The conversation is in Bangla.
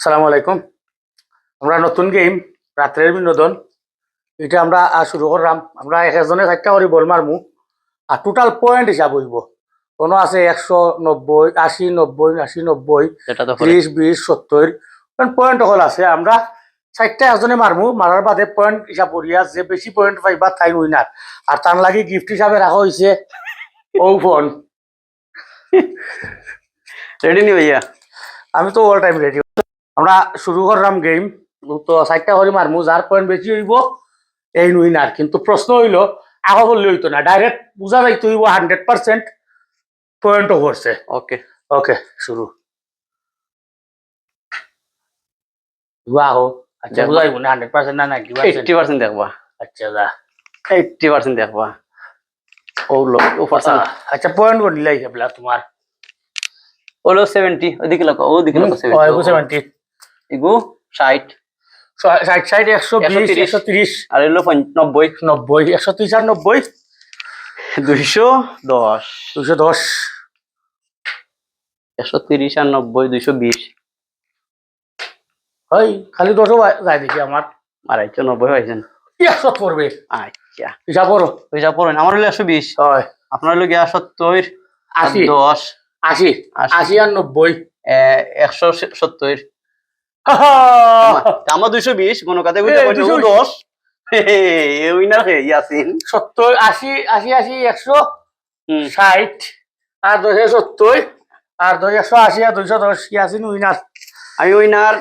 সালাম আলাইকুম। আমরা নতুন গেম রাত্রের বিনোদন। এটা আমরা শুরু করলাম। আমরা এক একজনে চারটা করে বল মারমু। আর টোটাল পয়েন্ট হিসাব হইব। কোনো আছে একশো নব্বই আশি নব্বই আশি নব্বই ত্রিশ বিশ সত্তর। পয়েন্ট হল আছে আমরা চারটা একজনে মারমু। মারার বাদে পয়েন্ট হিসাব করিয়া যে বেশি পয়েন্ট পাইবা তাই উইনার আর তার লাগি গিফট হিসাবে রাখা হয়েছে ও ফোন রেডি নি ভাইয়া? আমি তো অল টাইম রেডি আমরা শুরু করলাম গেম তো চারটা করে মারমু যার পয়েন্ট বেশি হইব এই উইনার কিন্তু প্রশ্ন হইল আগা বললে হইতো না ডাইরেক্ট বুঝা যাইতে হইব হান্ড্রেড পার্সেন্ট পয়েন্টও করছে ওকে ওকে শুরু। বাহ আচ্ছা। বুঝাইব না হান্ড্রেড পার্সেন্ট না নাকি এইটটি পার্সেন্ট দেখবা। আচ্ছা যা। এইটটি পার্সেন্ট দেখবা। ও লো ও পার্সেন্ট আচ্ছা পয়েন্ট করে দিলাই হেবলা তোমার ও লো সেভেন্টি ওদিকে লোক ওদিকে লোক সেভেন্টি ইগু ষাট। ষাট ষাট একশো বিশ 130 একশো তিরিশ। আর এলো নব্বই। নব্বই একশো তিরিশ আর নব্বই। দুইশো দশ। দুশো দশ। একশো তিরিশ আর নব্বই দুইশো বিশ। ওই খালি দশও যায় দেখি আমার। একশো নব্বই পাইছেন। একশো পড়বে। আচ্ছা। হিসাব করো পয়সা পড়েন। আমার হলো একশো বিশ। হয়। আপনার হলো গিয়া সত্তর আশি। দশ। আশি। আশি। আর নব্বই। একশো সত্তর। আমার দুইশো বিশ কোনো 220 দশ। উইনার হে ইয়াসিন। সত্তর আশি আশি আশি একশো ষাট আর দশে সত্তর আর দশ একশো আশি আর দুইশো দশ আছি উইনার। আমি উইনার।